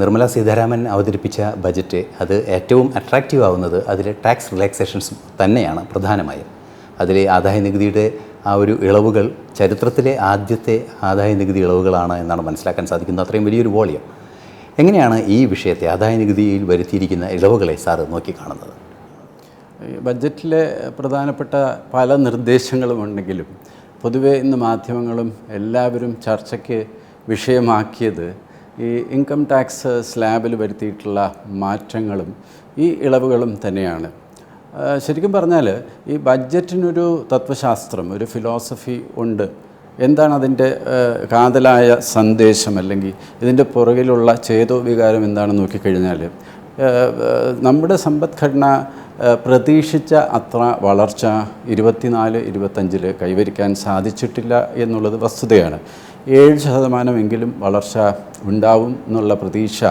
നിർമ്മല സീതാരാമൻ അവതരിപ്പിച്ച ബജറ്റ് അത് ഏറ്റവും അട്രാക്റ്റീവ് ആവുന്നത് അതിലെ ടാക്സ് റിലാക്സേഷൻസ് തന്നെയാണ് പ്രധാനമായും. അതിലെ ആദായ നികുതിയുടെ ആ ഒരു ഇളവുകൾ ചരിത്രത്തിലെ ആദ്യത്തെ ആദായ നികുതി ഇളവുകളാണ് എന്നാണ് മനസ്സിലാക്കാൻ സാധിക്കുന്നത്. അത്രയും വലിയൊരു വോളിയം. എങ്ങനെയാണ് ഈ വിഷയത്തെ ആദായ നികുതിയിൽ വരുത്തിയിരിക്കുന്ന ഇളവുകളെ സാറ് നോക്കിക്കാണുന്നത്? ബഡ്ജറ്റിലെ പ്രധാനപ്പെട്ട പല നിർദ്ദേശങ്ങളും ഉണ്ടെങ്കിലും പൊതുവേ ഇന്ന് മാധ്യമങ്ങളും എല്ലാവരും ചർച്ചയ്ക്ക് വിഷയമാക്കിയത് ഈ ഇൻകം ടാക്സ് സ്ലാബിൽ വരുത്തിയിട്ടുള്ള മാറ്റങ്ങളും ഈ ഇളവുകളും തന്നെയാണ്. ശരിക്കും പറഞ്ഞാൽ ഈ ബഡ്ജറ്റിനൊരു തത്വശാസ്ത്രം ഒരു ഫിലോസഫി ഉണ്ട്. എന്താണ് അതിന്റെ കാതലായ സന്ദേശം അല്ലെങ്കിൽ ഇതിന്റെ പുറകിലുള്ള ചേതോ വികാരം എന്താണെന്ന് നോക്കിക്കഴിഞ്ഞാൽ നമ്മുടെ സമ്പദ്ഘടന പ്രതീക്ഷിച്ച അത്ര വളർച്ച ഇരുപത്തിനാല് ഇരുപത്തഞ്ചിൽ കൈവരിക്കാൻ സാധിച്ചിട്ടില്ല എന്നുള്ളത് വസ്തുതയാണ്. ഏഴ് ശതമാനമെങ്കിലും വളർച്ച ഉണ്ടാവും എന്നുള്ള പ്രതീക്ഷ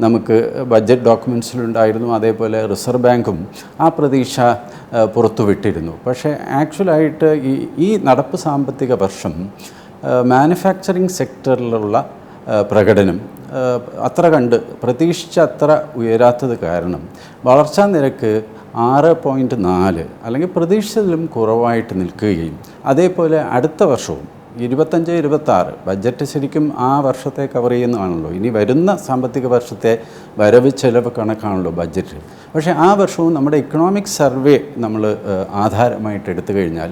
നമുക്ക് ബഡ്ജറ്റ് ഡോക്യുമെൻസിലുണ്ടായിരുന്നു അതേപോലെ റിസർവ് ബാങ്കും ആ പ്രതീക്ഷ പുറത്തുവിട്ടിരുന്നു. പക്ഷേ ആക്ച്വലായിട്ട് ഈ ഈ നടപ്പ് സാമ്പത്തിക വർഷം മാനുഫാക്ചറിങ് സെക്ടറിലുള്ള പ്രകടനം അത്ര കണ്ട് പ്രതീക്ഷിച്ച അത്ര ഉയരാത്തത് കാരണം വളർച്ചാ നിരക്ക് ആറ് പോയിന്റ് നാല് അല്ലെങ്കിൽ പ്രതീക്ഷിച്ചതിലും കുറവായിട്ട് നിൽക്കുകയും അതേപോലെ അടുത്ത വർഷവും ഇരുപത്തഞ്ച് ഇരുപത്താറ്. ബഡ്ജറ്റ് ശരിക്കും ആ വർഷത്തെ കവർ ചെയ്യുന്നതാണല്ലോ. ഇനി വരുന്ന സാമ്പത്തിക വർഷത്തെ വരവ് ചെലവ് കണക്കാണല്ലോ ബഡ്ജറ്റ്. പക്ഷേ ആ വർഷവും നമ്മുടെ ഇക്കണോമിക് സർവേ നമ്മൾ ആധാരമായിട്ട് എടുത്തു കഴിഞ്ഞാൽ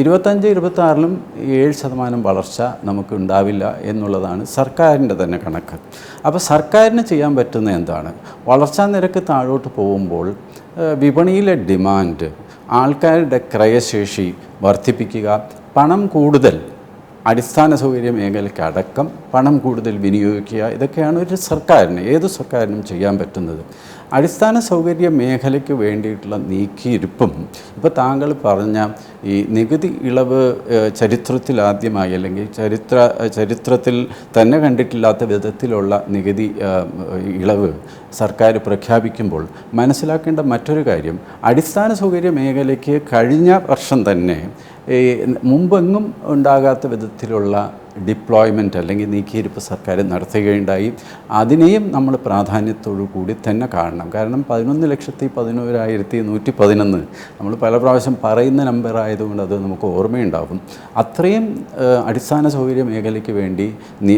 ഇരുപത്തഞ്ച് ഇരുപത്താറിലും ഏഴ് ശതമാനം വളർച്ച നമുക്ക് ഉണ്ടാവില്ല എന്നുള്ളതാണ് സർക്കാരിന്റെ തന്നെ കണക്ക്. അപ്പോൾ സർക്കാരിന് ചെയ്യാൻ പറ്റുന്ന എന്താണ്? വളർച്ചാ നിരക്ക് താഴോട്ട് പോകുമ്പോൾ വിപണിയിലെ ഡിമാൻഡ് ആൾക്കാരുടെ ക്രയശേഷി വർദ്ധിപ്പിക്കുക പണം കൂടുതൽ അടിസ്ഥാന സൗകര്യ മേഖലയ്ക്ക് അടക്കം പണം കൂടുതൽ വിനിയോഗിക്കുക ഇതൊക്കെയാണ് ഒരു സർക്കാരിന് ഏത് സർക്കാരിനും ചെയ്യാൻ പറ്റുന്നത്. അടിസ്ഥാന സൗകര്യ മേഖലയ്ക്ക് വേണ്ടിയിട്ടുള്ള നീക്കിയിരുപ്പും ഇപ്പോൾ താങ്കൾ പറഞ്ഞ ഈ നികുതി ഇളവ് ചരിത്രത്തിൽ ആദ്യമായി അല്ലെങ്കിൽ ചരിത്ര ചരിത്രത്തിൽ തന്നെ കണ്ടിട്ടില്ലാത്ത വിധത്തിലുള്ള നികുതി ഇളവ് സർക്കാർ പ്രഖ്യാപിക്കുമ്പോൾ മനസ്സിലാക്കേണ്ട മറ്റൊരു കാര്യം അടിസ്ഥാന സൗകര്യ മേഖലയ്ക്ക് കഴിഞ്ഞ വർഷം തന്നെ മുമ്പെങ്ങും ഉണ്ടാകാത്ത വിധത്തിലുള്ള ഡിപ്ലോയ്മെന്റ് അല്ലെങ്കിൽ നീക്കിയിരിപ്പ് സർക്കാർ നടത്തുകയുണ്ടായി. അതിനെയും നമ്മൾ പ്രാധാന്യത്തോടു കൂടി തന്നെ കാണണം. കാരണം പതിനൊന്ന് ലക്ഷത്തി പതിനോരായിരത്തി നൂറ്റി പതിനൊന്ന് നമ്മൾ പല പ്രാവശ്യം പറയുന്ന നമ്പർ ആയതുകൊണ്ട് അത് നമുക്ക് ഓർമ്മയുണ്ടാകും അത്രയും അടിസ്ഥാന സൗകര്യ മേഖലയ്ക്ക് വേണ്ടി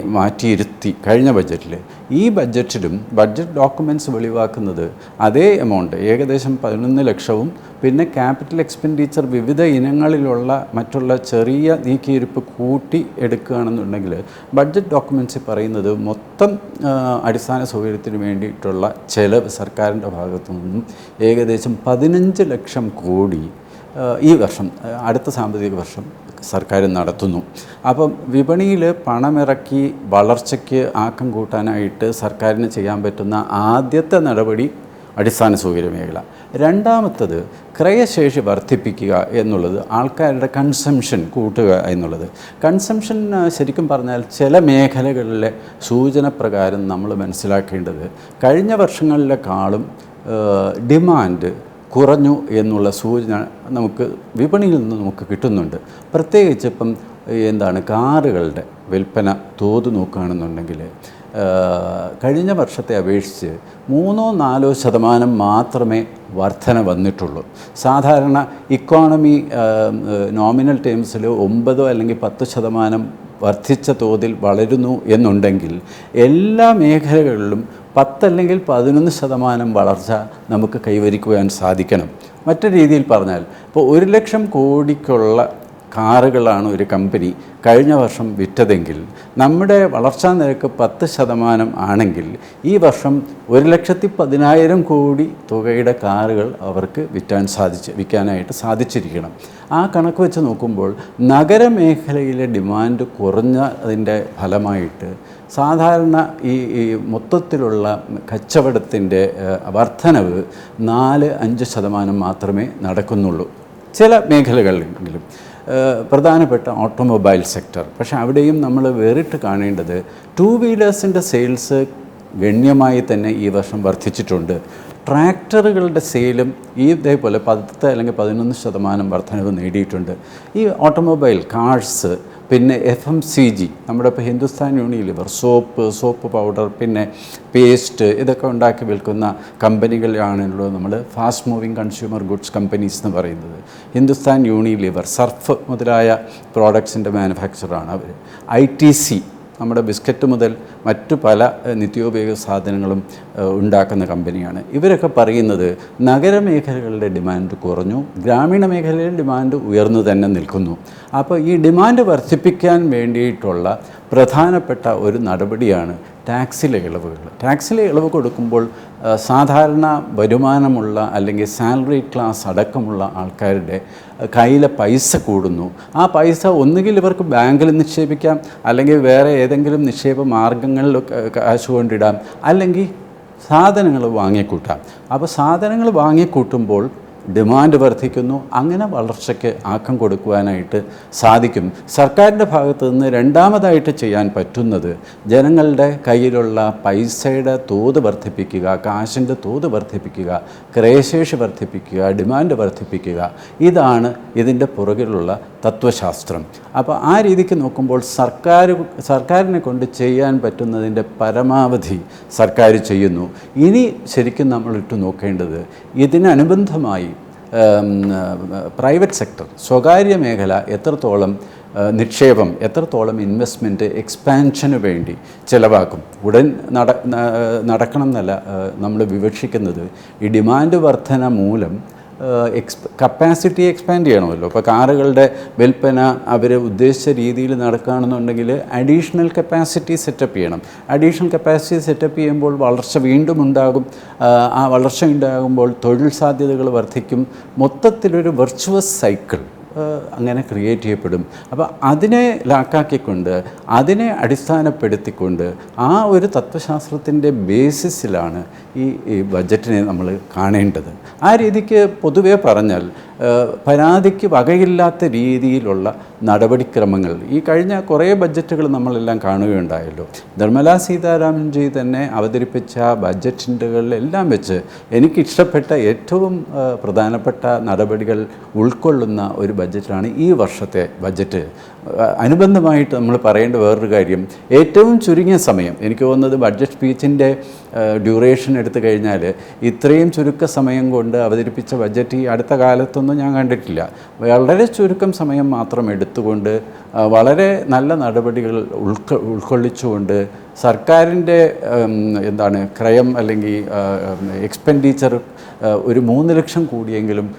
മാറ്റിയിരുത്തി കഴിഞ്ഞ ബഡ്ജറ്റിൽ ഈ ബഡ്ജറ്റിലും ബഡ്ജറ്റ് ഡോക്യുമെന്റ്സ് വെളിവാക്കുന്നത് അതേ എമൗണ്ട് ഏകദേശം പതിനൊന്ന് ലക്ഷവും. പിന്നെ ക്യാപിറ്റൽ എക്സ്പെൻഡിച്ചർ വിവിധ ഇനങ്ങളിലുള്ള മറ്റുള്ള ചെറിയ നീക്കിയിരിപ്പ് കൂട്ടി എടുക്കുകയാണെന്നുണ്ടെങ്കിൽ ബഡ്ജറ്റ് ഡോക്യുമെന്റ്സ് പറയുന്നത് മൊത്തം അടിസ്ഥാന സൗകര്യത്തിന് വേണ്ടിയിട്ടുള്ള ചെലവ് സർക്കാരിന്റെ ഭാഗത്തു നിന്നും ഏകദേശം പതിനഞ്ച് ലക്ഷം കോടി ഈ വർഷം അടുത്ത സാമ്പത്തിക വർഷം സർക്കാർ നടത്തുന്നു. അപ്പം വിപണിയിൽ പണമിറക്കി വളർച്ചയ്ക്ക് ആക്കം കൂട്ടാനായിട്ട് സർക്കാരിന് ചെയ്യാൻ പറ്റുന്ന ആദ്യത്തെ നടപടി അടിസ്ഥാന സൗകര്യ മേഖല. രണ്ടാമത്തത് ക്രയശേഷി വർദ്ധിപ്പിക്കുക എന്നുള്ളത് ആൾക്കാരുടെ കൺസംഷൻ കൂട്ടുക എന്നുള്ളത്. കൺസംഷൻ ശരിക്കും പറഞ്ഞാൽ ചില മേഖലകളിലെ സൂചന പ്രകാരം നമ്മൾ മനസ്സിലാക്കേണ്ടത് കഴിഞ്ഞ വർഷങ്ങളിലെക്കാളും ഡിമാൻഡ് കുറഞ്ഞു എന്നുള്ള സൂചന നമുക്ക് വിപണിയിൽ നിന്ന് നമുക്ക് കിട്ടുന്നുണ്ട്. പ്രത്യേകിച്ച് ഇപ്പം എന്താണ് കാറുകളുടെ വിൽപ്പന തോത് നോക്കുകയാണെന്നുണ്ടെങ്കിൽ കഴിഞ്ഞ വർഷത്തെ അപേക്ഷിച്ച് മൂന്നോ നാലോ ശതമാനം മാത്രമേ വർധന വന്നിട്ടുള്ളൂ. സാധാരണ ഇക്കോണമി നോമിനൽ ടേംസിൽ ഒമ്പതോ അല്ലെങ്കിൽ പത്ത് ശതമാനം വർദ്ധിച്ച തോതിൽ വളരുന്നു എന്നുണ്ടെങ്കിൽ എല്ലാ മേഖലകളിലും പത്തല്ലെങ്കിൽ പതിനൊന്ന് ശതമാനം വളർച്ച നമുക്ക് കൈവരിക്കുവാൻ സാധിക്കണം. മറ്റൊരു രീതിയിൽ പറഞ്ഞാൽ ഇപ്പോൾ ഒരു ലക്ഷം കോടിക്കുള്ള കാറുകളാണ് ഒരു കമ്പനി കഴിഞ്ഞ വർഷം വിറ്റതെങ്കിൽ നമ്മുടെ വളർച്ചാ നിരക്ക് പത്ത് ശതമാനം ആണെങ്കിൽ ഈ വർഷം ഒരു ലക്ഷത്തി പതിനായിരം കോടി തുകയുടെ കാറുകൾ അവർക്ക് വിറ്റാൻ സാധിച്ച് വിൽക്കാനായിട്ട് സാധിച്ചിരിക്കണം. ആ കണക്ക് വെച്ച് നോക്കുമ്പോൾ നഗരമേഖലയിലെ ഡിമാൻഡ് കുറഞ്ഞതിന്റെ ഫലമായിട്ട് സാധാരണ ഈ ഈ മൊത്തത്തിലുള്ള കച്ചവടത്തിന്റെ വർധനവ് നാല് അഞ്ച് ശതമാനം മാത്രമേ നടക്കുന്നുള്ളൂ. ചില മേഖലകളിലെങ്കിലും പ്രധാനപ്പെട്ട ഓട്ടോമൊബൈൽ സെക്ടർ. പക്ഷെ അവിടെയും നമ്മൾ വേറിട്ട് കാണേണ്ടത് ടൂ വീലേഴ്സിന്റെ സെയിൽസ് ഗണ്യമായി തന്നെ ഈ വർഷം വർദ്ധിച്ചിട്ടുണ്ട്. ട്രാക്ടറുകളുടെ സെയിലും ഈ ഇതേപോലെ പത്ത് അല്ലെങ്കിൽ പതിനൊന്ന് ശതമാനം വർധനവ് നേടിയിട്ടുണ്ട്. ഈ ഓട്ടോമൊബൈൽ കാർസ് പിന്നെ എഫ് എം സി ജി നമ്മുടെ ഇപ്പോൾ Hindustan Unilever soap soap powder പിന്നെ പേസ്റ്റ് ഇതൊക്കെ ഉണ്ടാക്കി വിൽക്കുന്ന കമ്പനികളാണല്ലോ നമ്മൾ fast moving consumer goods companies എന്ന് പറയുന്നത്. ഹിന്ദുസ്ഥാൻ യൂണിലിവർ സർഫ് മുതലായ പ്രോഡക്ട്സിന്റെ മാനുഫാക്ചറാണ് അവർ ഐ ടി സി നമ്മുടെ ബിസ്ക്കറ്റ് മുതൽ മറ്റു പല നിത്യോപയോഗ സാധനങ്ങളും ഉണ്ടാക്കുന്ന കമ്പനിയാണ്. ഇവരൊക്കെ പറയുന്നത് നഗരമേഖലകളുടെ ഡിമാൻഡ് കുറഞ്ഞു ഗ്രാമീണ മേഖലയിൽ ഡിമാൻഡ് ഉയർന്നു തന്നെ നിൽക്കുന്നു. അപ്പോൾ ഈ ഡിമാൻഡ് വർദ്ധിപ്പിക്കാൻ വേണ്ടിയിട്ടുള്ള പ്രധാനപ്പെട്ട ഒരു നടപടിയാണ് ടാക്സിലെ ഇളവുകൾ. ടാക്സിലെ ഇളവ് കൊടുക്കുമ്പോൾ സാധാരണ വരുമാനമുള്ള അല്ലെങ്കിൽ സാലറി ക്ലാസ് അടക്കമുള്ള ആൾക്കാരുടെ കയ്യിലെ പൈസ കൂടുന്നു. ആ പൈസ ഒന്നുകിൽ ഇവർക്ക് ബാങ്കിൽ നിക്ഷേപിക്കാം അല്ലെങ്കിൽ വേറെ ഏതെങ്കിലും നിക്ഷേപ മാർഗങ്ങളിൽ കാശ് കൊണ്ടിടാം അല്ലെങ്കിൽ സാധനങ്ങൾ വാങ്ങിക്കൂട്ടാം. അപ്പോൾ സാധനങ്ങൾ വാങ്ങിക്കൂട്ടുമ്പോൾ ഡിമാൻഡ് വർദ്ധിക്കുന്നു. അങ്ങനെ വളർച്ചയ്ക്ക് ആക്കം കൊടുക്കുവാനായിട്ട് സാധിക്കും. സർക്കാരിന്റെ ഭാഗത്തു നിന്ന് രണ്ടാമതായിട്ട് ചെയ്യാൻ പറ്റുന്നത് ജനങ്ങളുടെ കയ്യിലുള്ള പൈസയുടെ തോത് വർദ്ധിപ്പിക്കുക കാശിന്റെ തോത് വർദ്ധിപ്പിക്കുക ക്രയശേഷി വർദ്ധിപ്പിക്കുക ഡിമാൻഡ് വർദ്ധിപ്പിക്കുക. ഇതാണ് ഇതിന്റെ പുറകിലുള്ള തത്വശാസ്ത്രം. അപ്പോൾ ആ രീതിക്ക് നോക്കുമ്പോൾ സർക്കാർ സർക്കാരിനെ കൊണ്ട് ചെയ്യാൻ പറ്റുന്നതിന്റെ പരമാവധി സർക്കാർ ചെയ്യുന്നു. ഇനി ശരിക്കും നമ്മൾ ഇട്ട് നോക്കേണ്ടത് ഇതിനനുബന്ധമായി പ്രൈവറ്റ് സെക്ടർ സ്വകാര്യ മേഖല എത്രത്തോളം നിക്ഷേപം എത്രത്തോളം ഇൻവെസ്റ്റ്മെന്റ് എക്സ്പാൻഷന് വേണ്ടി ചിലവാക്കും. ഉടൻ നട നടക്കണം എന്നല്ല നമ്മൾ വിവക്ഷിക്കുന്നത്. ഈ ഡിമാൻഡ് വർധന മൂലം എക്സ് കപ്പാസിറ്റി എക്സ്പാൻഡ് ചെയ്യണമല്ലോ. ഇപ്പോൾ കാറുകളുടെ വിൽപ്പന അവർ ഉദ്ദേശിച്ച രീതിയിൽ നടക്കുകയാണെന്നുണ്ടെങ്കിൽ അഡീഷണൽ കപ്പാസിറ്റി സെറ്റപ്പ് ചെയ്യണം. അഡീഷണൽ കപ്പാസിറ്റി സെറ്റപ്പ് ചെയ്യുമ്പോൾ വളർച്ച വീണ്ടും ഉണ്ടാകും. ആ, വളർച്ച ഉണ്ടാകുമ്പോൾ തൊഴിൽ സാധ്യതകൾ വർദ്ധിക്കും. മൊത്തത്തിലൊരു വെർച്വസ് സൈക്കിൾ അങ്ങനെ ക്രിയേറ്റ് ചെയ്യപ്പെടും. അപ്പോൾ അതിനെ ലാക്കാക്കിക്കൊണ്ട് അതിനെ അടിസ്ഥാനപ്പെടുത്തിക്കൊണ്ട് ആ ഒരു തത്വശാസ്ത്രത്തിന്റെ ബേസിസിലാണ് ഈ ബജറ്റിനെ നമ്മൾ കാണേണ്ടത്. ആ രീതിക്ക് പൊതുവേ പറഞ്ഞാൽ പരാതിക്ക് വകയില്ലാത്ത രീതിയിലുള്ള നടപടിക്രമങ്ങൾ. ഈ കഴിഞ്ഞ കുറേ ബഡ്ജറ്റുകൾ നമ്മളെല്ലാം കാണുകയുണ്ടായല്ലോ. നിർമ്മലാ സീതാരാമൻജി തന്നെ അവതരിപ്പിച്ച ബഡ്ജറ്റിന്റെകളിലെല്ലാം വെച്ച് എനിക്കിഷ്ടപ്പെട്ട ഏറ്റവും പ്രധാനപ്പെട്ട നടപടികൾ ഉൾക്കൊള്ളുന്ന ഒരു ബഡ്ജറ്റാണ് ഈ വർഷത്തെ ബഡ്ജറ്റ്. അനുബന്ധമായിട്ട് നമ്മൾ പറയേണ്ട വേറൊരു കാര്യം ഏറ്റവും ചുരുങ്ങിയ സമയം എനിക്ക് തോന്നുന്നത് ബഡ്ജറ്റ് സ്പീച്ചിന്റെ ഡ്യൂറേഷൻ എടുത്തു കഴിഞ്ഞാൽ ഇത്രയും ചുരുക്ക സമയം കൊണ്ട് അവതരിപ്പിച്ച ബഡ്ജറ്റ് ഈ അടുത്ത കാലത്തൊന്നും ഞാൻ കണ്ടിട്ടില്ല. വളരെ ചുരുക്കം സമയം മാത്രം എടുത്തുകൊണ്ട് വളരെ നല്ല നടപടികൾ ഉൾക്കൊ ഉൾക്കൊള്ളിച്ചുകൊണ്ട് സർക്കാരിന്റെ എന്താണ് ക്രയം അല്ലെങ്കിൽ എക്സ്പെൻഡിച്ചർ ഒരു മൂന്ന് ലക്ഷം കൂടിയെങ്കിലും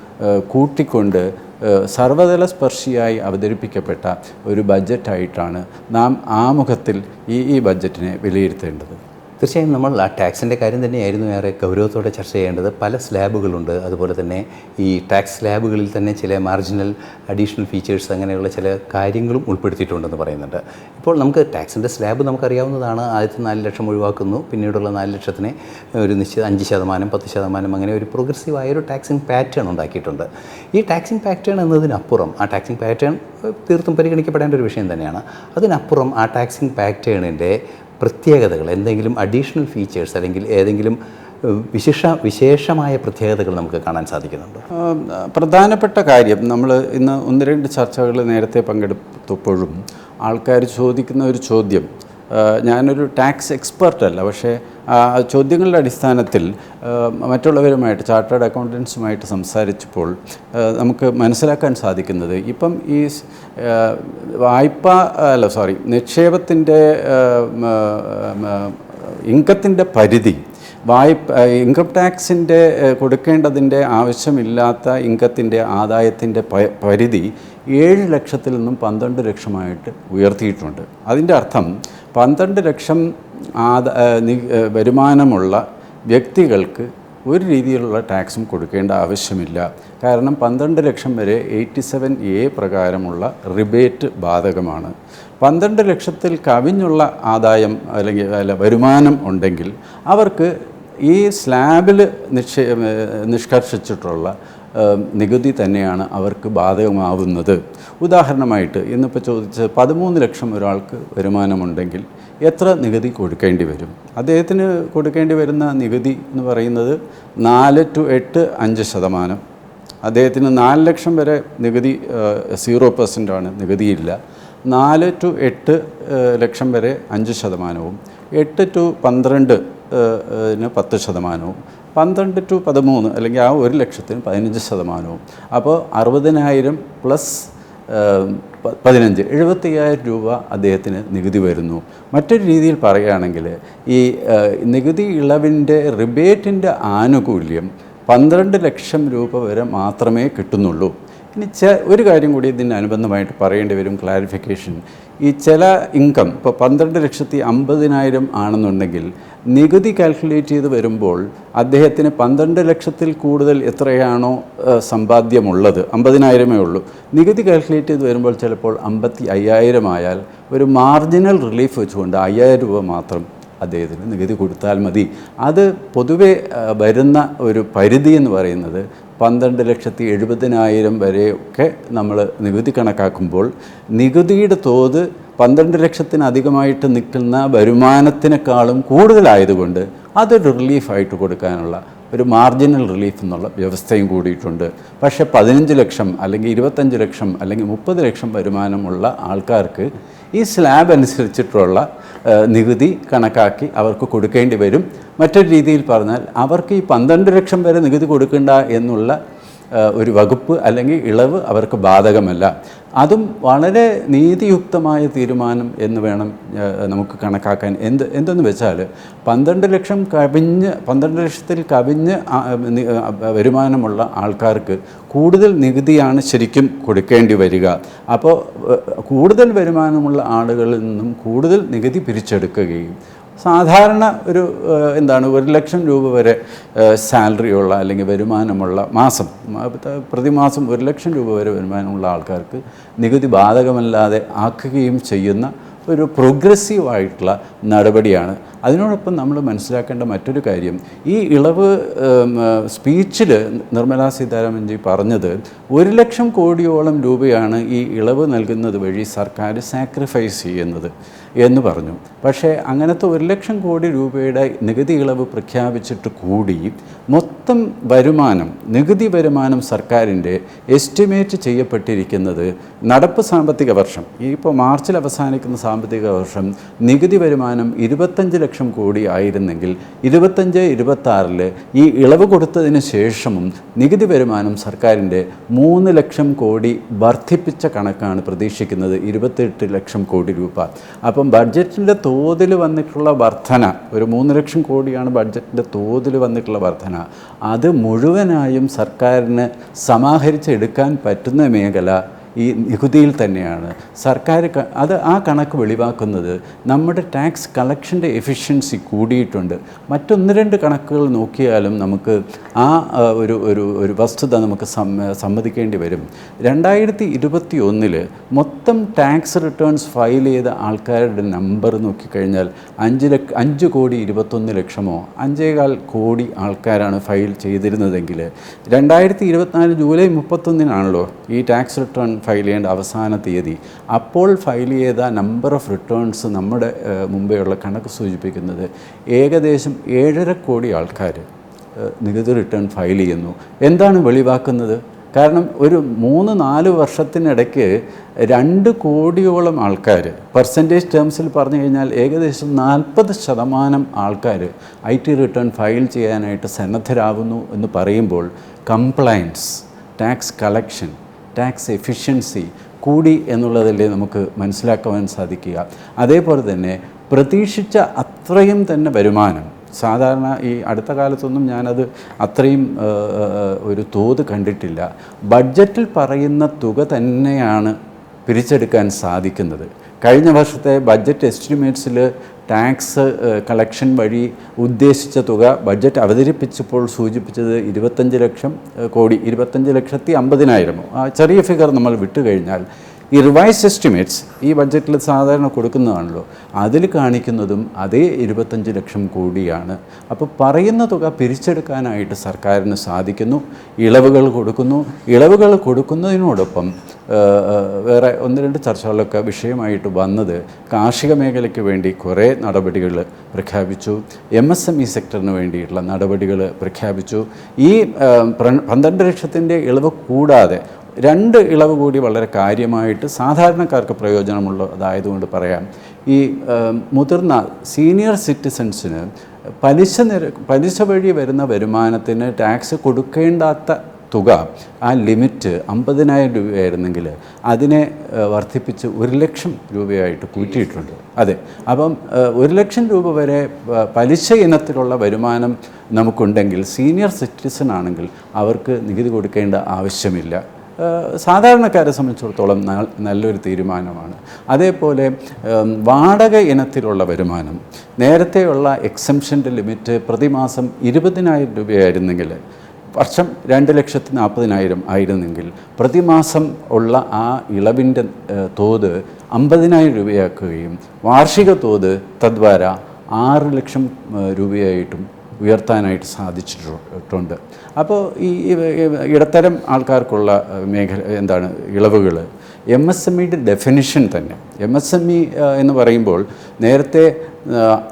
കൂട്ടിക്കൊണ്ട് ആ, സർവതല സ്പർശിയായി അവതരിപ്പിക്കപ്പെട്ട ഒരു ബഡ്ജറ്റായിട്ടാണ് നാം ആമുഖത്തിൽ ഈ ഈ ബഡ്ജറ്റിനെ വിലയിരുത്തേണ്ടത്. തീർച്ചയായും നമ്മൾ ആ ടാക്സിന്റെ കാര്യം തന്നെയായിരുന്നു ഏറെ ഗൗരവത്തോടെ ചർച്ച ചെയ്യേണ്ടത്. പല സ്ലാബുകളുണ്ട്. അതുപോലെ തന്നെ ഈ ടാക്സ് സ്ലാബുകളിൽ തന്നെ ചില മാർജിനൽ അഡീഷണൽ ഫീച്ചേഴ്സ് അങ്ങനെയുള്ള ചില കാര്യങ്ങളും ഉൾപ്പെടുത്തിയിട്ടുണ്ടെന്ന് പറയുന്നുണ്ട്. ഇപ്പോൾ നമുക്ക് ടാക്സിന്റെ സ്ലാബ് നമുക്കറിയാവുന്നതാണ്. ആദ്യത്തെ നാല് ലക്ഷം ഒഴിവാക്കുന്നു. പിന്നീടുള്ള നാല് ലക്ഷത്തിന് ഒരു നിശ്ചിത അഞ്ച് ശതമാനം പത്ത് ശതമാനം അങ്ങനെ ഒരു പ്രോഗ്രസീവായ ഒരു ടാക്സിങ് പാറ്റേൺ ഉണ്ടാക്കിയിട്ടുണ്ട്. ഈ ടാക്സിങ് പാറ്റേൺ എന്നതിനപ്പുറം ആ ടാക്സിങ് പാറ്റേൺ തീർത്തും പരിഗണിക്കപ്പെടേണ്ട ഒരു വിഷയം തന്നെയാണ്. അതിനപ്പുറം ആ ടാക്സിങ് പാറ്റേണിന്റെ പ്രത്യേകതകൾ എന്തെങ്കിലും അഡീഷണൽ ഫീച്ചേഴ്സ് അല്ലെങ്കിൽ ഏതെങ്കിലും വിശിഷ വിശേഷ വിശേഷമായ പ്രത്യേകതകൾ നമുക്ക് കാണാൻ സാധിക്കുന്നുണ്ട്. പ്രധാനപ്പെട്ട കാര്യം നമ്മൾ ഇന്ന് ഒന്ന് രണ്ട് ചർച്ചകൾ നേരത്തെ പങ്കെടുത്തപ്പോഴും ആൾക്കാർ ചോദിക്കുന്ന ഒരു ചോദ്യം ഞാനൊരു ടാക്സ് എക്സ്പെർട്ട് അല്ല പക്ഷേ ചോദ്യങ്ങളുടെ അടിസ്ഥാനത്തിൽ മറ്റുള്ളവരുമായിട്ട് ചാർട്ടേഡ് അക്കൗണ്ടൻസുമായിട്ട് സംസാരിച്ചപ്പോൾ നമുക്ക് മനസ്സിലാക്കാൻ സാധിക്കുന്നത് ഇപ്പം ഈ വായ്പ അല്ല സോറി നിക്ഷേപത്തിന്റെ ഇൻകത്തിന്റെ പരിധി വായ്പ ഇൻകം ടാക്സിന്റെ കൊടുക്കേണ്ടതിന്റെ ആവശ്യമില്ലാത്ത ഇൻകത്തിന്റെ ആദായത്തിന്റെ പരിധി ഏഴ് ലക്ഷത്തിൽ നിന്നും പന്ത്രണ്ട് ലക്ഷമായിട്ട് ഉയർത്തിയിട്ടുണ്ട്. അതിന്റെ അർത്ഥം പന്ത്രണ്ട് ലക്ഷം ആദ ആ, നി- ആ, വരുമാനമുള്ള വ്യക്തികൾക്ക് ഒരു രീതിയിലുള്ള ടാക്സും കൊടുക്കേണ്ട ആവശ്യമില്ല. കാരണം പന്ത്രണ്ട് ലക്ഷം വരെ എയ്റ്റി സെവൻ എ പ്രകാരമുള്ള റിബേറ്റ് ബാധകമാണ്. പന്ത്രണ്ട് ലക്ഷത്തിൽ കവിഞ്ഞുള്ള ആദായം അല്ലെങ്കിൽ അല്ല വരുമാനം ഉണ്ടെങ്കിൽ അവർക്ക് ഈ സ്ലാബിൽ നിക്ഷേ നിഷ്കർഷിച്ചിട്ടുള്ള നികുതി തന്നെയാണ് അവർക്ക് ബാധകമാവുന്നത്. ഉദാഹരണമായിട്ട് ഇന്നിപ്പോൾ ചോദിച്ച് പതിമൂന്ന് ലക്ഷം ഒരാൾക്ക് വരുമാനമുണ്ടെങ്കിൽ എത്ര നികുതി കൊടുക്കേണ്ടി വരും? അദ്ദേഹത്തിന് കൊടുക്കേണ്ടി വരുന്ന നികുതി എന്ന് പറയുന്നത് നാല് ടു എട്ട് അഞ്ച് ശതമാനം. അദ്ദേഹത്തിന് നാല് ലക്ഷം വരെ നികുതി സീറോ പെർസെന്റാണ് നികുതിയില്ല. നാല് ടു എട്ട് ലക്ഷം വരെ അഞ്ച് ശതമാനവും. എട്ട് ടു പന്ത്രണ്ട് പത്ത് ശതമാനവും പന്ത്രണ്ട് ടു പതിമൂന്ന് അല്ലെങ്കിൽ ആ ഒരു ലക്ഷത്തിന് പതിനഞ്ച് ശതമാനവും. അപ്പോൾ അറുപതിനായിരം പ്ലസ് പതിനഞ്ച് എഴുപത്തയ്യായിരം രൂപ അദ്ദേഹത്തിന് നികുതി വരുന്നു. മറ്റൊരു രീതിയിൽ പറയുകയാണെങ്കിൽ ഈ നികുതി ഇളവിന്റെ റിബേറ്റിന്റെ ആനുകൂല്യം പന്ത്രണ്ട് ലക്ഷം രൂപ വരെ മാത്രമേ കിട്ടുന്നുള്ളൂ. ഇനി ചെ ഒരു കാര്യം കൂടി ഇതിന് അനുബന്ധമായിട്ട് പറയേണ്ടി വരും ക്ലാരിഫിക്കേഷൻ. ഈ ചില ഇൻകം ഇപ്പോൾ പന്ത്രണ്ട് ലക്ഷത്തി അമ്പതിനായിരം ആണെന്നുണ്ടെങ്കിൽ നികുതി കാൽക്കുലേറ്റ് ചെയ്ത് വരുമ്പോൾ അദ്ദേഹത്തിന് പന്ത്രണ്ട് ലക്ഷത്തിൽ കൂടുതൽ എത്രയാണോ സമ്പാദ്യമുള്ളത്? അമ്പതിനായിരമേ ഉള്ളൂ. നികുതി കാൽക്കുലേറ്റ് ചെയ്ത് വരുമ്പോൾ ചിലപ്പോൾ അമ്പത്തി അയ്യായിരം ആയാൽ ഒരു മാർജിനൽ റിലീഫ് വെച്ചുകൊണ്ട് അയ്യായിരം രൂപ മാത്രം അദ്ദേഹത്തിന് നികുതി കൊടുത്താൽ മതി. അത് പൊതുവെ വരുന്ന ഒരു പരിധി എന്ന് പറയുന്നത് പന്ത്രണ്ട് ലക്ഷത്തി എഴുപതിനായിരം വരെയൊക്കെ നമ്മൾ നികുതി കണക്കാക്കുമ്പോൾ നികുതിയുടെ തോത് പന്ത്രണ്ട് ലക്ഷത്തിനധികമായിട്ട് നിൽക്കുന്ന വരുമാനത്തിനേക്കാളും കൂടുതലായതുകൊണ്ട് അതൊരു റിലീഫായിട്ട് കൊടുക്കാനുള്ള ഒരു മാർജിനൽ റിലീഫ് എന്നുള്ള വ്യവസ്ഥയും കൂടിയിട്ടുണ്ട്. പക്ഷേ പതിനഞ്ച് ലക്ഷം അല്ലെങ്കിൽ ഇരുപത്തഞ്ച് ലക്ഷം അല്ലെങ്കിൽ മുപ്പത് ലക്ഷം വരുമാനമുള്ള ആൾക്കാർക്ക് ഈ സ്ലാബ് അനുസരിച്ചിട്ടുള്ള നികുതി കണക്കാക്കി അവർക്ക് കൊടുക്കേണ്ടി വരും. മറ്റൊരു രീതിയിൽ പറഞ്ഞാൽ അവർക്ക് ഈ പന്ത്രണ്ട് ലക്ഷം വരെ നികുതി കൊടുക്കേണ്ട എന്നുള്ള ഒരു വകുപ്പ് അല്ലെങ്കിൽ ഇളവ് അവർക്ക് ബാധകമല്ല. അതും വളരെ നീതിയുക്തമായ തീരുമാനം എന്ന് വേണം നമുക്ക് കണക്കാക്കാൻ. എന്ത് എന്തെന്ന് വെച്ചാൽ പന്ത്രണ്ട് ലക്ഷം കവിഞ്ഞ് പന്ത്രണ്ട് ലക്ഷത്തിൽ കവിഞ്ഞ് വരുമാനമുള്ള ആൾക്കാർക്ക് കൂടുതൽ നികുതിയാണ് ശരിക്കും കൊടുക്കേണ്ടി വരിക. അപ്പോൾ കൂടുതൽ വരുമാനമുള്ള ആളുകളിൽ നിന്നും കൂടുതൽ നികുതി പിരിച്ചെടുക്കുകയും സാധാരണ ഒരു എന്താണ് ഒരു ലക്ഷം രൂപ വരെ സാലറിയുള്ള അല്ലെങ്കിൽ വരുമാനമുള്ള മാസം പ്രതിമാസം ഒരു ലക്ഷം രൂപ വരെ വരുമാനമുള്ള ആൾക്കാർക്ക് നികുതി ബാധകമല്ലാതെ ആക്കുകയും ചെയ്യുന്ന ഒരു പ്രോഗ്രസീവ് ആയിട്ടുള്ള നടപടിയാണ്. അതിനോടൊപ്പം നമ്മൾ മനസ്സിലാക്കേണ്ട മറ്റൊരു കാര്യം ഈ ഇളവ് സ്പീച്ചിൽ നിർമ്മലാ സീതാരാമൻജി പറഞ്ഞത് ഒരു ലക്ഷം കോടിയോളം രൂപയാണ് ഈ ഇളവ് നൽകുന്നത് വഴി സർക്കാർ സാക്രിഫൈസ് ചെയ്യുന്നത് എന്ന് പറഞ്ഞു. പക്ഷേ അങ്ങനത്തെ ഒരു ലക്ഷം കോടി രൂപയുടെ നികുതി ഇളവ് പ്രഖ്യാപിച്ചിട്ട് കൂടി മൊത്തം വരുമാനം നികുതി വരുമാനം സർക്കാരിന്റെ എസ്റ്റിമേറ്റ് ചെയ്യപ്പെട്ടിരിക്കുന്നത് നടപ്പ് സാമ്പത്തിക വർഷം. ഇപ്പോൾ മാർച്ചിൽ അവസാനിക്കുന്ന സാമ്പത്തിക വർഷം നികുതി വരുമാനം ഇരുപത്തഞ്ച് ലക്ഷം കോടി ആയിരുന്നെങ്കിൽ ഇരുപത്തഞ്ച് ഇരുപത്താറിൽ ഈ ഇളവ് കൊടുത്തതിന് ശേഷവും നികുതി വരുമാനം സർക്കാരിന്റെ മൂന്ന് ലക്ഷം കോടി വർദ്ധിപ്പിച്ച കണക്കാണ് പ്രതീക്ഷിക്കുന്നത് ഇരുപത്തെട്ട് ലക്ഷം കോടി രൂപ. അപ്പം ബഡ്ജറ്റിന്റെ തോതിൽ വന്നിട്ടുള്ള വർധന ഒരു മൂന്ന് ലക്ഷം കോടിയാണ് ബഡ്ജറ്റിന്റെ തോതിൽ വന്നിട്ടുള്ള വർധന. അത് മുഴുവനായും സർക്കാരിന് സമാഹരിച്ചെടുക്കാൻ പറ്റുന്ന മേഖല ഈ നികുതിയിൽ തന്നെയാണ്. സർക്കാർ അത് ആ കണക്ക് വെളിവാക്കുന്നത് നമ്മുടെ ടാക്സ് കളക്ഷന്റെ എഫിഷ്യൻസി കൂടിയിട്ടുണ്ട്. മറ്റൊന്ന് രണ്ട് കണക്കുകൾ നോക്കിയാലും നമുക്ക് ആ ഒരു ഒരു ഒരു വസ്തുത നമുക്ക് സമ്മതിക്കേണ്ടി വരും. രണ്ടായിരത്തി ഇരുപത്തി ഒന്നിൽ മൊത്തം ടാക്സ് റിട്ടേൺസ് ഫയൽ ചെയ്ത ആൾക്കാരുടെ നമ്പർ നോക്കിക്കഴിഞ്ഞാൽ അഞ്ച് ലക്ഷ അഞ്ച് കോടി ഇരുപത്തൊന്ന് ലക്ഷമോ അഞ്ചേകാൽ കോടി ആൾക്കാരാണ് ഫയൽ ചെയ്തിരുന്നതെങ്കിൽ രണ്ടായിരത്തി ഇരുപത്തിനാല് ജൂലൈ മുപ്പത്തൊന്നിനാണല്ലോ ഈ ടാക്സ് റിട്ടേൺ ഫയൽ ചെയ്യേണ്ട അവസാന തീയതി. അപ്പോൾ ഫയൽ ചെയ്ത നമ്പർ ഓഫ് റിട്ടേൺസ് നമ്മുടെ മുമ്പെയുള്ള കണക്ക് സൂചിപ്പിക്കുന്നത് ഏകദേശം ഏഴര കോടി ആൾക്കാർ നികുതി റിട്ടേൺ ഫയൽ ചെയ്യുന്നു. എന്താണ് വെളിവാക്കുന്നത്? കാരണം ഒരു മൂന്ന് നാല് വർഷത്തിനിടയ്ക്ക് രണ്ട് കോടിയോളം ആൾക്കാർ പെർസെന്റേജ് ടേംസിൽ പറഞ്ഞു കഴിഞ്ഞാൽ ഏകദേശം നാൽപ്പത് ശതമാനം ആൾക്കാർ ഐ ടി റിട്ടേൺ ഫയൽ ചെയ്യാനായിട്ട് സന്നദ്ധരാകുന്നു എന്ന് പറയുമ്പോൾ compliance tax collection tax efficiency കൂടി എന്നുള്ളതല്ലേ നമുക്ക് മനസ്സിലാക്കുവാൻ സാധിക്കുക. അതേപോലെ തന്നെ പ്രതീക്ഷിച്ച അത്രയും തന്നെ വരുമാനം. സാധാരണ ഈ അടുത്ത കാലത്തൊന്നും ഞാനത് അത്രയും ഒരു തോത് കണ്ടിട്ടില്ല. ബഡ്ജറ്റിൽ പറയുന്ന തുക തന്നെയാണ് പിരിച്ചെടുക്കാൻ സാധിക്കുന്നത്. കഴിഞ്ഞ വർഷത്തെ ബഡ്ജറ്റ് എസ്റ്റിമേറ്റ്സിൽ ടാക്സ് കളക്ഷൻ വഴി ഉദ്ദേശിച്ച തുക ബഡ്ജറ്റ് അവതരിപ്പിച്ചപ്പോൾ സൂചിപ്പിച്ചത് ഇരുപത്തഞ്ച് ലക്ഷം കോടി ഇരുപത്തഞ്ച് ലക്ഷത്തി അമ്പതിനായിരമോ? ആ ചെറിയ ഫിഗർ നമ്മൾ വിട്ടുകഴിഞ്ഞാൽ ഈ റിവൈസ് എസ്റ്റിമേറ്റ്സ് ഈ ബഡ്ജറ്റിൽ സാധാരണ കൊടുക്കുന്നതാണല്ലോ. അതിൽ കാണിക്കുന്നതും അതേ ഇരുപത്തഞ്ച് ലക്ഷം കോടിയാണ്. അപ്പോൾ പറയുന്ന തുക പിരിച്ചെടുക്കാനായിട്ട് സർക്കാരിന് സാധിക്കുന്നു ഇളവുകൾ കൊടുക്കുന്നു. ഇളവുകൾ കൊടുക്കുന്നതിനോടൊപ്പം വേറെ ഒന്ന് രണ്ട് ചർച്ചകളൊക്കെ വിഷയമായിട്ട് വന്നത് കാർഷിക മേഖലയ്ക്ക് വേണ്ടി കുറേ നടപടികൾ പ്രഖ്യാപിച്ചു. എം എസ് എം ഇ സെക്ടറിന് വേണ്ടിയിട്ടുള്ള നടപടികൾ പ്രഖ്യാപിച്ചു. ഈ പന്ത്രണ്ട് ലക്ഷത്തിന്റെ ഇളവ് കൂടാതെ രണ്ട് ഇളവ് കൂടി വളരെ കാര്യമായിട്ട് സാധാരണക്കാർക്ക് പ്രയോജനമുള്ളതായതുകൊണ്ട് പറയാം ഈ മുതിർന്ന സീനിയർ സിറ്റിസൺസിന് പലിശ നിര പലിശ വഴി വരുന്ന വരുമാനത്തിന് ടാക്സ് കൊടുക്കേണ്ടാത്ത തുക ആ ലിമിറ്റ് അമ്പതിനായിരം രൂപയായിരുന്നെങ്കിൽ അതിനെ വർദ്ധിപ്പിച്ച് ഒരു ലക്ഷം രൂപയായിട്ട് കൂട്ടിയിട്ടുണ്ട്. അതെ. അപ്പം ഒരു ലക്ഷം രൂപ വരെ പലിശ ഇനത്തിലുള്ള വരുമാനം നമുക്കുണ്ടെങ്കിൽ സീനിയർ സിറ്റിസൺ ആണെങ്കിൽ അവർക്ക് നികുതി കൊടുക്കേണ്ട ആവശ്യമില്ല. സാധാരണക്കാരെ സംബന്ധിച്ചിടത്തോളം നല്ലൊരു തീരുമാനമാണ്. അതേപോലെ വാടക ഇനത്തിലുള്ള വരുമാനം. നേരത്തെയുള്ള എക്സംഷന്റെ ലിമിറ്റ് പ്രതിമാസം ഇരുപതിനായിരം രൂപയായിരുന്നെങ്കിൽ വർഷം രണ്ട് ലക്ഷത്തി നാൽപ്പതിനായിരം ആയിരുന്നെങ്കിൽ പ്രതിമാസം ഉള്ള ആ ഇളവിന്റെ തോത് അമ്പതിനായിരം രൂപയാക്കുകയും വാർഷിക തോത് തദ്വാര ആറ് ലക്ഷം രൂപയായിട്ടും ഉയർത്താനായിട്ട് സാധിച്ചിട്ടുണ്ട്. അപ്പോൾ ഈ ഇടത്തരം ആൾക്കാർക്കുള്ള മേഖല എന്താണ് ഇളവുകൾ. എം എസ് എം ഇയുടെ ഡെഫിനിഷൻ തന്നെ. എം എസ് എം ഇ എന്ന് പറയുമ്പോൾ നേരത്തെ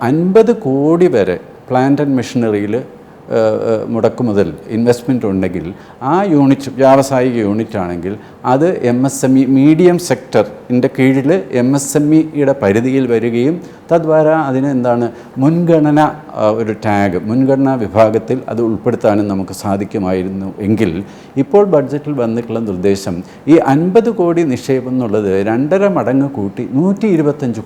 അൻപത് കോടി വരെ പ്ലാന്റ് ആൻഡ് മെഷീനറിയിൽ മുടക്കുമുതൽ ഇൻവെസ്റ്റ്മെന്റ് ഉണ്ടെങ്കിൽ ആ യൂണിറ്റ് വ്യാവസായിക യൂണിറ്റ് ആണെങ്കിൽ അത് M S M E medium സെക്ടറിന്റെ കീഴിൽ എം എസ് എം ഇയുടെ പരിധിയിൽ വരികയും തദ്വാര അതിന് എന്താണ് മുൻഗണന ഒരു ടാഗ് മുൻഗണനാ വിഭാഗത്തിൽ അത് ഉൾപ്പെടുത്താനും നമുക്ക് സാധിക്കുമായിരുന്നു എങ്കിൽ ഇപ്പോൾ ബഡ്ജറ്റിൽ വന്നിട്ടുള്ള നിർദ്ദേശം ഈ അൻപത് കോടി നിക്ഷേപം എന്നുള്ളത് രണ്ടര മടങ്ങ് കൂട്ടി നൂറ്റി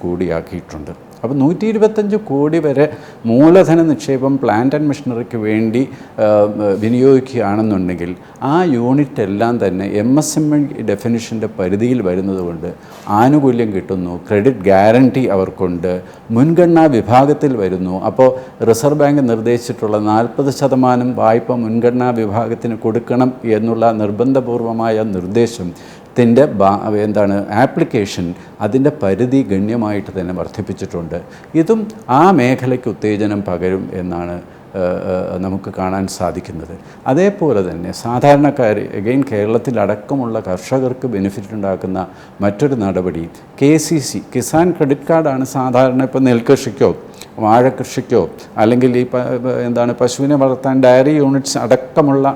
കോടിയാക്കിയിട്ടുണ്ട്. അപ്പോൾ നൂറ്റി ഇരുപത്തഞ്ച് കോടി വരെ മൂലധന നിക്ഷേപം പ്ലാന്റ് ആൻഡ് മെഷീനറിക്ക് വേണ്ടി വിനിയോഗിക്കുകയാണെന്നുണ്ടെങ്കിൽ ആ യൂണിറ്റ് എല്ലാം തന്നെ എം എസ് എം ഡെഫിനിഷന്റെ പരിധിയിൽ വരുന്നതുകൊണ്ട് ആനുകൂല്യം കിട്ടുന്നു ക്രെഡിറ്റ് ഗ്യാരണ്ടി അവർക്കുണ്ട് മുൻഗണനാ വിഭാഗത്തിൽ വരുന്നു. അപ്പോൾ റിസർവ് ബാങ്ക് നിർദ്ദേശിച്ചിട്ടുള്ള നാൽപ്പത് ശതമാനം വായ്പ മുൻഗണനാ വിഭാഗത്തിന് കൊടുക്കണം എന്നുള്ള നിർബന്ധപൂർവമായ നിർദ്ദേശം ത്തിന്റെ എന്താണ് ആപ്ലിക്കേഷൻ അതിന്റെ പരിധി ഗണ്യമായിട്ട് തന്നെ വർദ്ധിപ്പിച്ചിട്ടുണ്ട്. ഇതും ആ മേഖലയ്ക്ക് ഉത്തേജനം പകരും എന്നാണ് നമുക്ക് കാണാൻ സാധിക്കുന്നത്. അതേപോലെ തന്നെ സാധാരണക്കാർ എഗെയിൻ കേരളത്തിലടക്കമുള്ള കർഷകർക്ക് ബെനിഫിറ്റ് ഉണ്ടാക്കുന്ന മറ്റൊരു നടപടി K C C Kisan credit കാർഡാണ് സാധാരണ ഇപ്പോൾ നെൽകൃഷിക്കോ വാഴകൃഷിക്കോ അല്ലെങ്കിൽ ഈ എന്താണ് പശുവിനെ വളർത്താൻ ഡയറി യൂണിറ്റ്സ് അടക്കമുള്ള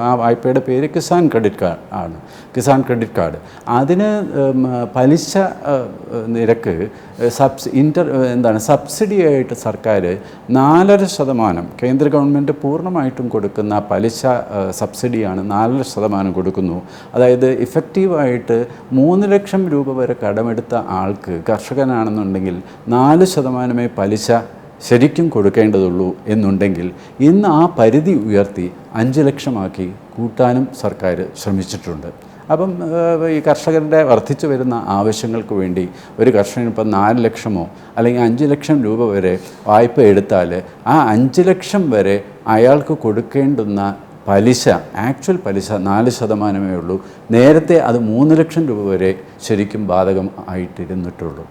ആ, വായ്പയുടെ പേര് കിസാൻ ക്രെഡിറ്റ് കാർഡ് ആണ്. Kisan credit card. അതിന് പലിശ നിരക്ക് സബ്സ് ഇന്റർ എന്താണ് സബ്സിഡി ആയിട്ട് സർക്കാർ നാലര ശതമാനം കേന്ദ്ര ഗവൺമെന്റ് പൂർണമായിട്ടും കൊടുക്കുന്ന പലിശ സബ്സിഡിയാണ് നാലര ശതമാനം കൊടുക്കുന്നു. അതായത് ഇഫക്റ്റീവായിട്ട് മൂന്ന് ലക്ഷം രൂപ വരെ കടമെടുത്ത ആൾക്ക് കർഷകനാണെന്നുണ്ടെങ്കിൽ നാല് ശതമാനമേ പലിശ ശരിക്കും കൊടുക്കേണ്ടതുള്ളൂ എന്നുണ്ടെങ്കിൽ ഇന്ന് ആ പരിധി ഉയർത്തി അഞ്ച് ലക്ഷമാക്കി കൂട്ടാനും സർക്കാർ ശ്രമിച്ചിട്ടുണ്ട്. അപ്പം ഈ കർഷകരുടെ വർദ്ധിച്ചു വരുന്ന ആവശ്യങ്ങൾക്ക് വേണ്ടി ഒരു കർഷകൻ ഇപ്പം നാല് ലക്ഷമോ അല്ലെങ്കിൽ അഞ്ച് ലക്ഷം രൂപ വരെ വായ്പ എടുത്താൽ ആ അഞ്ച് ലക്ഷം വരെ അയാൾക്ക് കൊടുക്കേണ്ടുന്ന പലിശ ആക്ച്വൽ പലിശ നാല് ശതമാനമേ ഉള്ളൂ. നേരത്തെ അത് മൂന്ന് ലക്ഷം രൂപ വരെ ശരിക്കും ബാധകം ആയിട്ടിരുന്നിട്ടുള്ളൂ.